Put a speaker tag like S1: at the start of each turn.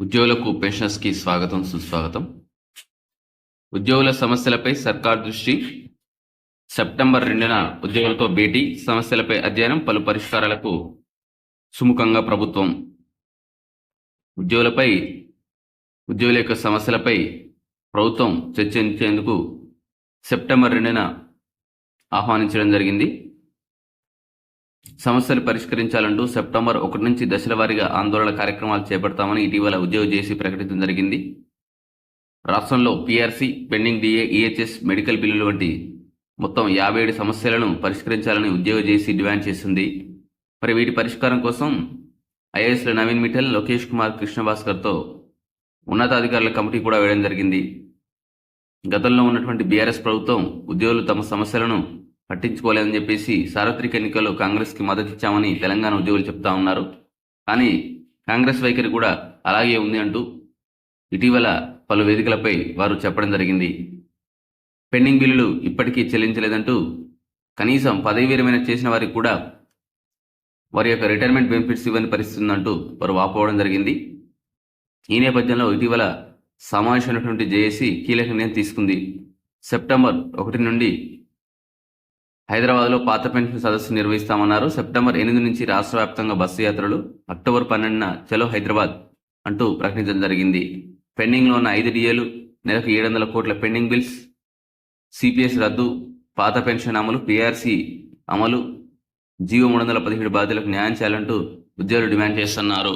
S1: ఉద్యోగులకు పెన్షనర్స్కి స్వాగతం సుస్వాగతం. ఉద్యోగుల సమస్యలపై సర్కార్ దృష్టి. సెప్టెంబర్ రెండున ఉద్యోగులతో భేటీ సమస్యలపై అధ్యయనం పలు పరిష్కారాలకు సుముఖంగా ప్రభుత్వం. ఉద్యోగులపై ఉద్యోగుల యొక్క సమస్యలపై ప్రభుత్వం చర్చించేందుకు సెప్టెంబర్ రెండున ఆహ్వానించడం జరిగింది. సమస్యలు పరిష్కరించాలంటూ సెప్టెంబర్ ఒకటి నుంచి దశల వారీగా ఆందోళన కార్యక్రమాలు చేపడతామని ఇటీవల ఉద్యోగ చేసి ప్రకటించడం జరిగింది. రాష్ట్రంలో PRC pending DA EHS medical బిల్లులు వంటి మొత్తం యాభై ఏడు సమస్యలను పరిష్కరించాలని ఉద్యోగ చేసి డిమాండ్ చేసింది. మరి వీటి పరిష్కారం కోసం ఐఏఎస్ల నవీన్ మిఠల్ లోకేష్ కుమార్ కృష్ణభాస్కర్తో ఉన్నతాధికారుల కమిటీ కూడా వేయడం జరిగింది. గతంలో ఉన్నటువంటి బీఆర్ఎస్ ప్రభుత్వం ఉద్యోగులు తమ సమస్యలను పట్టించుకోలేదని చెప్పేసి సార్వత్రిక ఎన్నికల్లో కాంగ్రెస్కి మద్దతు ఇచ్చామని తెలంగాణ ఉద్యోగులు చెప్తా ఉన్నారు. కానీ కాంగ్రెస్ వైఖరి కూడా అలాగే ఉంది అంటూ ఇటీవల పలు వేదికలపై వారు చెప్పడం జరిగింది. పెండింగ్ బిల్లులు ఇప్పటికీ చెల్లించలేదంటూ కనీసం పదవి విరమణ చేసిన వారికి కూడా వారి యొక్క రిటైర్మెంట్ బెనిఫిట్స్ ఇవ్వని పరిస్థితి ఉందంటూ వారు వాపోవడం జరిగింది. ఈ నేపథ్యంలో ఇటీవల సమావేశమైనటువంటి జేఏసీ కీలక నిర్ణయం తీసుకుంది. సెప్టెంబర్ ఒకటి నుండి హైదరాబాద్లో పాత పెన్షన్ సదస్సు నిర్వహిస్తామన్నారు. సెప్టెంబర్ ఎనిమిది నుంచి రాష్ట్ర వ్యాప్తంగా బస్సు యాత్రలు అక్టోబర్ పన్నెండున చలో హైదరాబాద్ అంటూ ప్రకటించడం జరిగింది. పెండింగ్లో ఉన్న ఐదు డిఏలు నెలకు ఏడు వందల కోట్ల పెండింగ్ బిల్స్ సిపిఎస్ రద్దు పాత పెన్షన్ అమలు పిఆర్సి అమలు జీవో మూడు వందల పదిహేడు బాధ్యులకు న్యాయం చేయాలంటూ ఉద్యోగులు డిమాండ్ చేస్తున్నారు.